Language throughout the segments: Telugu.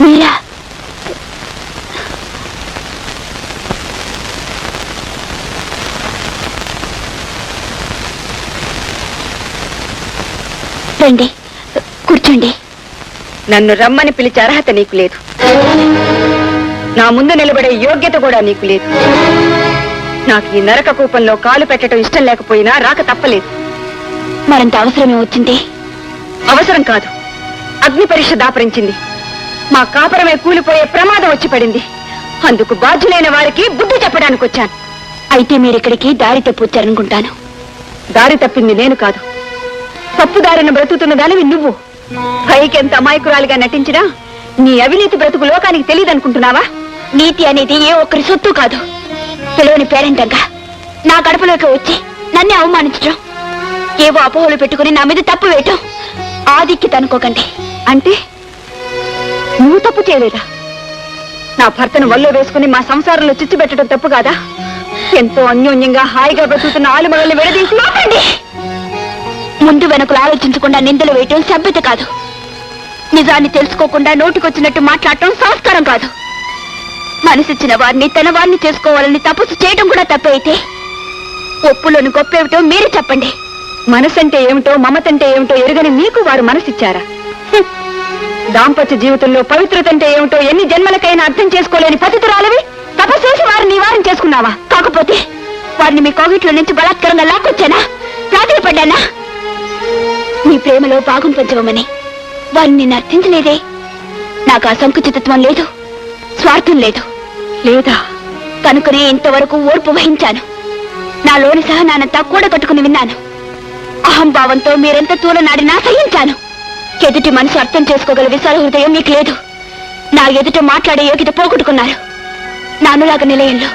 మీరా రండి. కూర్చోండి. నన్ను రమ్మని పిలిచే అర్హత నీకు లేదు. నా ముందు నిలబడే యోగ్యత కూడా నీకు లేదు. నాకు ఈ నరక కూపంలో కాలు పెట్టడం ఇష్టం లేకపోయినా రాక తప్పలేదు. మరంత అవసరమే వచ్చింది? అవసరం కాదు. అగ్ని పరీక్ష దాపరించింది. మా కాపరమే కూలిపోయే ప్రమాదం వచ్చి పడింది. అందుకు బాధ్యులైన వారికి బుద్ధి చెప్పడానికి వచ్చాను. అయితే మీరు ఇక్కడికి దారి తప్పొచ్చారనుకుంటాను. దారి తప్పింది నేను కాదు. తప్పు దారిన బ్రతుకుతున్న దానివి నువ్వు. పైకెంత అమాయకురాలిగా నటించినా నీ అవినీతి బ్రతుకు లోకానికి తెలియదనుకుంటున్నావా? నీతి అనేది ఏ ఒక్కరి సొత్తు కాదు. పిలవని పేరెంటంగా నా గడపలోకి వచ్చి నన్నే అవమానించడం ఏవో అపోహలు పెట్టుకుని నా మీద తప్పు వేయటం. ఆదిక్కి తనుకోకండి అంటే? నువ్వు తప్పు చేయలేదా? నా భర్తను వల్లో వేసుకుని మా సంసారంలో చిచ్చు పెట్టడం తప్పు కాదా? ఎంతో అన్యోన్యంగా హాయిగా బ్రతుకుతున్న ఆలుమగల్ని విడదీసి! ముందు వెనకలు ఆలోచించకుండా నిందలు వేయటం సభ్యత కాదు. నిజాన్ని తెలుసుకోకుండా నోటికొచ్చినట్టు మాట్లాడటం సంస్కారం కాదు. మనసిచ్చిన వారిని తన వారిని చేసుకోవాలని తపస్సు చేయడం కూడా తప్పే అయితే ఒప్పులోని గొప్పేమిటో మీరే చెప్పండి. మనసంటే ఏమిటో మమతంటే ఏమిటో ఎరుగని మీకు వారు మనసిచ్చారా. దాంపత్య జీవితంలో పవిత్రత అంటే ఏమిటో ఎన్ని జన్మలకైనా అర్థం చేసుకోలేని పతితురాలవి? తపస్సేసి వారిని నివారణ చేసుకున్నావా? కాకపోతే వారిని మీ కోవిట్లో నుంచి బలాత్కరంగా లాక్కొచ్చానా? పడ్డానా మీ ప్రేమలో భాగం పంచవమని వారిని నిన్ను అర్థించలేదే. నాకు ఆ సంకుచితత్వం లేదు స్వార్థం లేదు. లేదా కనుకనే ఇంతవరకు ఓర్పు వహించాను. నాలోని సహనానంతా కూడగట్టుకుని విన్నాను. అహంభావంతో మీరెంత తూలనాడినా సహించాను. ఎదుటి మనసు అర్థం చేసుకోగల విశాల హృదయం మీకు లేదు. నా ఎదుట మాట్లాడే యోగ్యత పోగొట్టుకున్నారు. నా అనురాగ నిలయంలో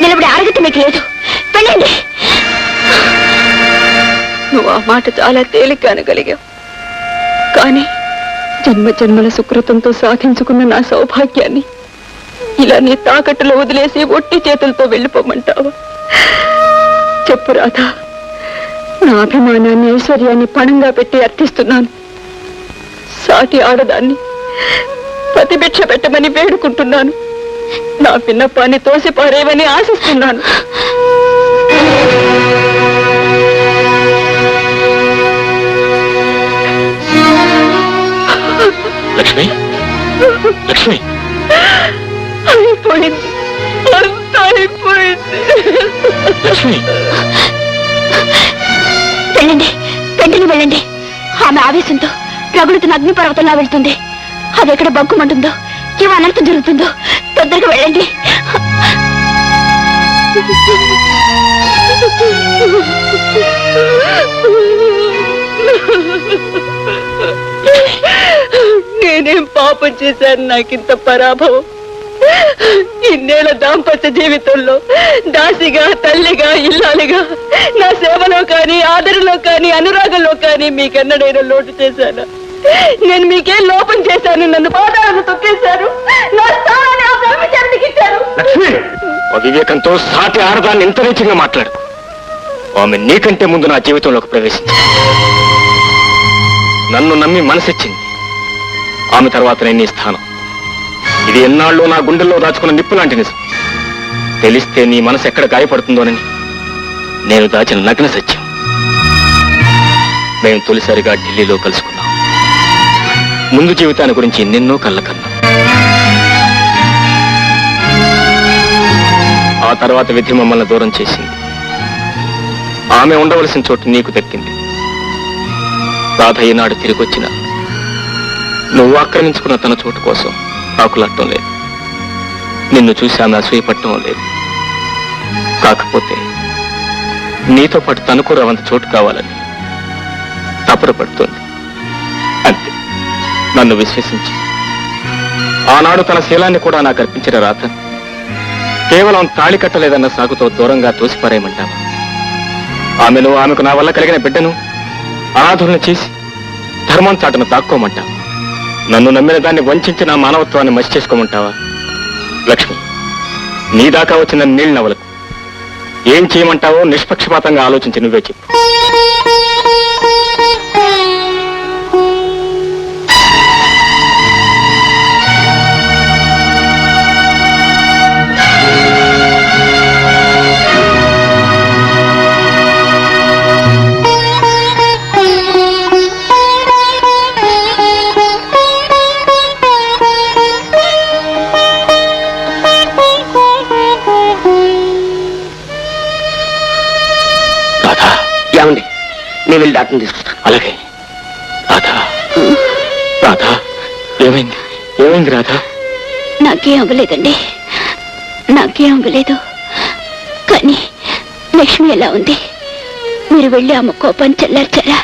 నిలబడే అర్హత మీకు లేదు. వెళ్ళండి. నువ్వు ఆ మాట చాలా తేలిక అనగలిగావు. కానీ జన్మ జన్మల సుకృతంతో సాధించుకున్న నా సౌభాగ్యాన్ని ఇలా నీ తాకట్టులో వదిలేసి ఒట్టి చేతులతో వెళ్ళిపోమంటావా? చెప్పు రాధా నా అభిమానాన్ని ఐశ్వర్యాన్ని పణంగా పెట్టి అర్థిస్తున్నాను. సాటి ఆడదాన్ని ప్రతిభిక్ష పెట్టమని వేడుకుంటున్నాను. నా విన్నపాన్ని తోసిపారేవని ఆశిస్తున్నాను. లక్ష్మి? లక్ష్మి? అయిపోయింది. అంతా అయిపోయింది. లక్ష్మి? వెళ్ళండి వెంటనే వెళ్ళండి. ఆమె ఆవేశంతో రగులుతున్న అగ్నిపర్వతంలా వెళ్తుంది. అది ఎక్కడ బగ్గుమంటుందో ఏమో అనర్థం జరుగుతుందో తొందరగా వెళ్ళండి. నేనేం పాపం చేశాను నాకింత పరాభవం? ఇన్నేళ్ళ దాంపత్య జీవితంలో దాసిగా తల్లిగా ఇల్లాలిగా నా సేవలో కానీ ఆదరణలో కానీ అనురాగంలో కానీ మీకెన్నడైనా లోటు చేశాను? నేను మీకేం లోపం చేశాను. నన్ను పాదాలను తొక్కేశారు. నా స్థానాన్ని ఆ బ్రహ్మచారికి ఇచ్చారు. లక్ష్మి అవివేకంతో సాటి ఆడదాన్ని ఇంత నీచంగా మాట్లాడు. ఆమె నీకంటే ముందు నా జీవితంలోకి ప్రవేశించింది. నన్ను నమ్మి మనసిచ్చింది. ఆమె తర్వాత నేను నీ స్థానం. ఇది ఎన్నాళ్ళు నా గుండెల్లో దాచుకున్న నిప్పు లాంటి నిజం. తెలిస్తే నీ మనసు ఎక్కడ గాయపడుతుందోనని నేను దాచిన నగ్న సత్యం. మేము తొలిసారిగా ఢిల్లీలో కలుసుకున్నాం. ముందు జీవితాన్ని గురించి నిన్నో కళ్ళకన్నా. ఆ తర్వాత విధి మమ్మల్ని దూరం చేసింది. ఆమె ఉండవలసిన చోటు నీకు దక్కింది. రాధ ఈనాడు తిరిగొచ్చిన. నువ్వు ఆక్రమించుకున్న తన చోటు కోసం ఆకులాడటం లేదు. నిన్ను చూసి ఆమె అసూయపడటం లేదు. కాకపోతే నీతో పాటు తను కూడా అంత చోటు కావాలని తపన పడుతోంది. అంతే. నన్ను విశ్వసించి. ఆనాడు తన శీలాన్ని కూడా నాకు అర్పించిన రాత కేవలం తాళి కట్టలేదన్న దూరంగా తోసిపారేయమంటావా ఆమెను ఆమెకు నా వల్ల కలిగిన బిడ్డను అనాథులను చేసి ధర్మం చాటును దాక్కోమంటావా? నన్ను నమ్మిన దాన్ని వంచి నా మానవత్వాన్ని మసి చేసుకోమంటావా? లక్ష్మి నీ దాకా వచ్చిన నీళ్ళు నవలకు ఏం చేయమంటావో నిష్పక్షపాతంగా ఆలోచించి నువ్వే చెప్పు. డాక్టర్ని తీసుకొస్తాను. అలాగే. రాధా. రాధా ఏమైంది? ఏమైంది రాధా? నాకేం అవ్వలేదండి. నాకేం అవ్వలేదు. కానీ లక్ష్మి ఎలా ఉంది? మీరు వెళ్ళి ఆమె కోపం చల్లార్చారా?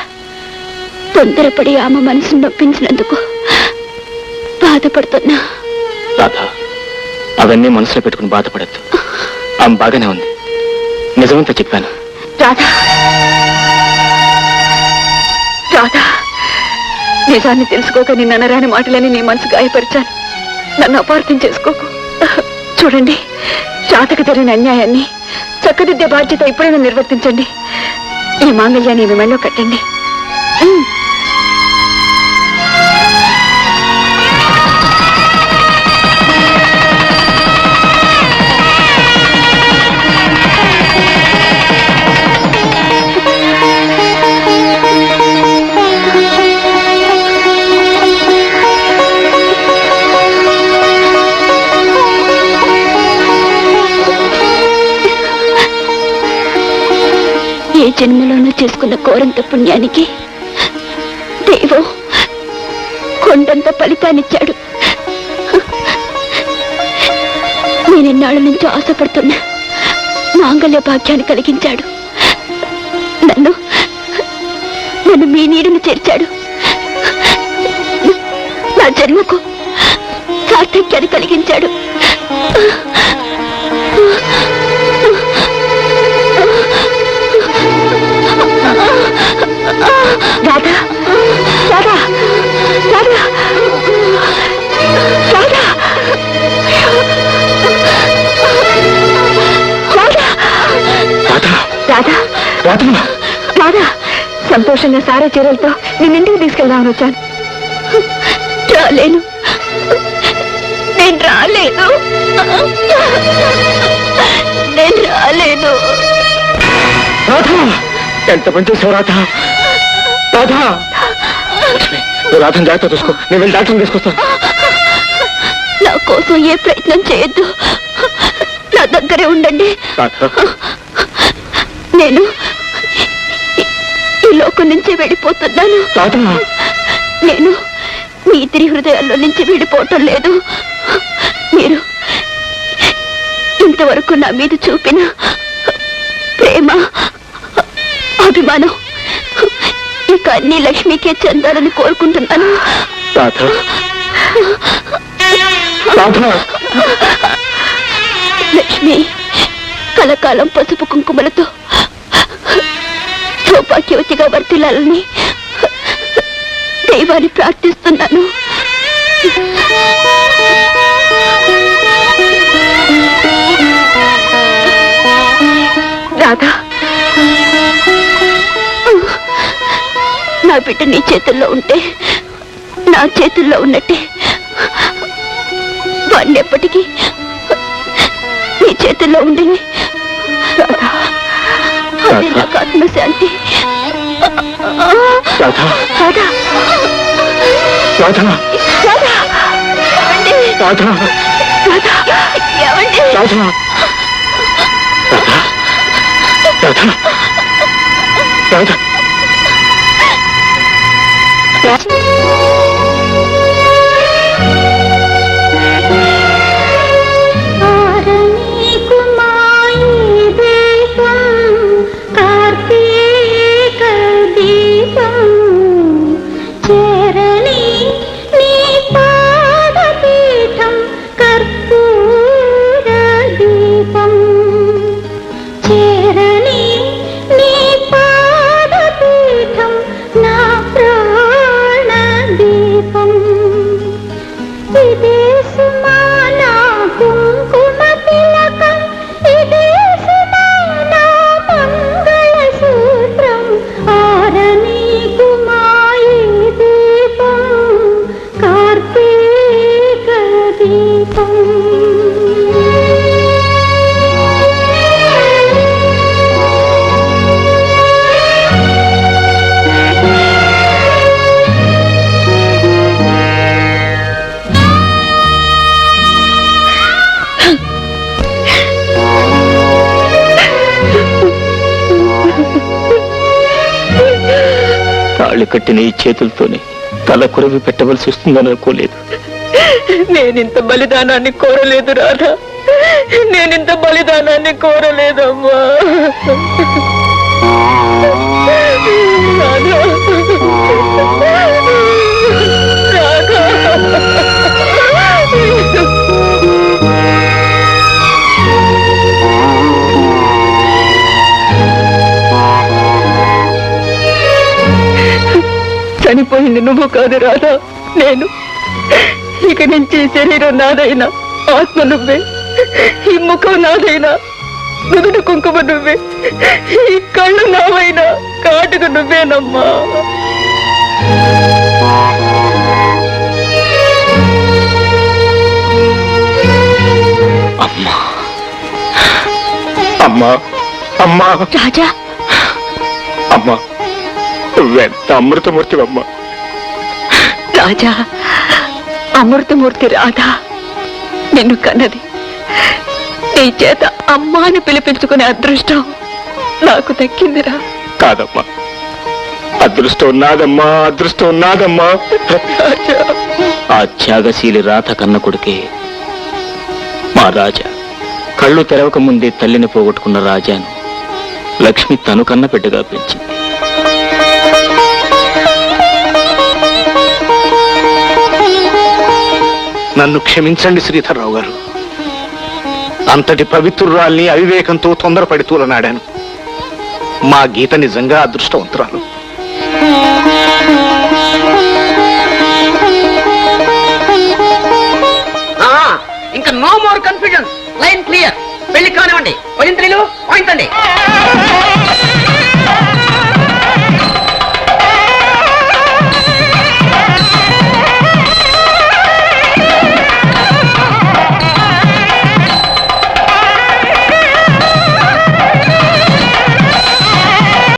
తొందరపడి ఆమె మనసును నొప్పించినందుకు బాధపడుతున్నా. రాధా అవన్నీ మనసులో పెట్టుకుని బాధపడద్దు. ఆమె బాగానే ఉంది. నిజమంతా చెప్పాను. రాధా. రాధా నిజాన్ని తెలుసుకోక నిన్న అనరాని మాటలని నీ మనసు గాయపరిచాను. నన్ను అపార్థం చేసుకోకు. చూడండి రాతకు జరిగిన అన్యాయాన్ని చక్కదిద్దే బాధ్యత ఇప్పుడైనా నిర్వర్తించండి. ఈ మాంగళ్యాన్ని మీ మెళ్ళో కట్టండి. జన్మలోనూ చేసుకున్న కోరంత పుణ్యానికి దేవో కొండంత ఫలితాన్నిచ్చాడు నేనెన్నాళ్ళ నుంచి ఆశపడుతున్న మాంగళ్య భాగ్యాన్ని కలిగించాడు. నన్ను నన్ను మీ నీడను చేర్చాడు. నా జన్మకు సార్థక్యాన్ని కలిగించాడు. సంతోషంగా సారా చీరలతో నిన్నింటికి తీసుకెళ్దామని వచ్చాను. రాలేను. నేను రాలేను. నేను రాలేను. రాధా! ఎంత పని చేసావు రాధా? రాధా! రాధను జాగ్రత్త చూసుకో. నేను వెళ్ళి డాక్టర్ని తీసుకొస్తాను. నా కోసం ఏ ప్రయత్నం చేయొద్దు. నా దగ్గరే ఉండండి. రాధా నేను లోకం నుంచి వెళ్ళిపోతున్నాను. నేను మీ ఇద్దరి హృదయాల్లో నుంచి విడిపోవటం లేదు. మీరు ఇంతవరకు నా మీద చూపిన ప్రేమ అభిమానం ఇక అన్ని లక్ష్మికే చెందాలని కోరుకుంటున్నాను. లక్ష్మి కలకాలం పసుపు కుంకుమలతో సౌభాగ్యవతిగా వర్తిల్లాలని దైవాన్ని ప్రార్థిస్తున్నాను. రాధా నా బిడ్డ నీ చేతుల్లో ఉంటే నా చేతుల్లో ఉన్నట్టే వాడిని ఎప్పటికీ నీ చేతుల్లో ఉండి రాధా. నాకు ఆత్మశాంతి రాధా. రాధా. రాధా? రాధా. రాధా. ఏమండి? రాధా. రాధా. రాధా. రాధా. కట్టిన ఈ చేతులతోనే తల కురవి పెట్టవలసి వస్తుందని అనుకోలేదు. నేనింత బలిదానాన్ని కోరలేదు రాధా. నేనింత బలిదానాన్ని కోరలేదమ్మా. చనిపోయింది నువ్వు కాదు రాధా నేను. ఇక నుంచి శరీరం నాదైనా ఆత్మ నువ్వే. ఈ ముఖం నాదైనా నుదుడు కుంకుమ నువ్వే. ఈ కళ్ళు నావైనా కాటుకు నువ్వేనమ్మా. అమ్మా. అమ్మా అమ్మా. రాజా. అమ్మా నువ్వెంత అమృతమూర్తివమ్మా రాజా అమృతమూర్తి రాధా నిన్ను కన్నది. నీ చేత అమ్మాని పిలిపించుకునే అదృష్టం నాకు దక్కిందిరా. కాదమ్మా. అదృష్టం నాదమ్మా అదృష్టం నాదమ్మా. ఆ త్యాగశీలి రాత కన్న కొడుకే మా రాజా. కళ్ళు తెరవక ముందే తల్లిని పోగొట్టుకున్న రాజాను లక్ష్మి తను కన్న బిడ్డగా పెంచింది. నన్ను క్షమించండి శ్రీధర్రావు గారు. అంతటి పవిత్రురాల్ని అవివేకంతో తొందరపడి తూలనాడాను. మా గీత నిజంగా అదృష్టవంతురాలు.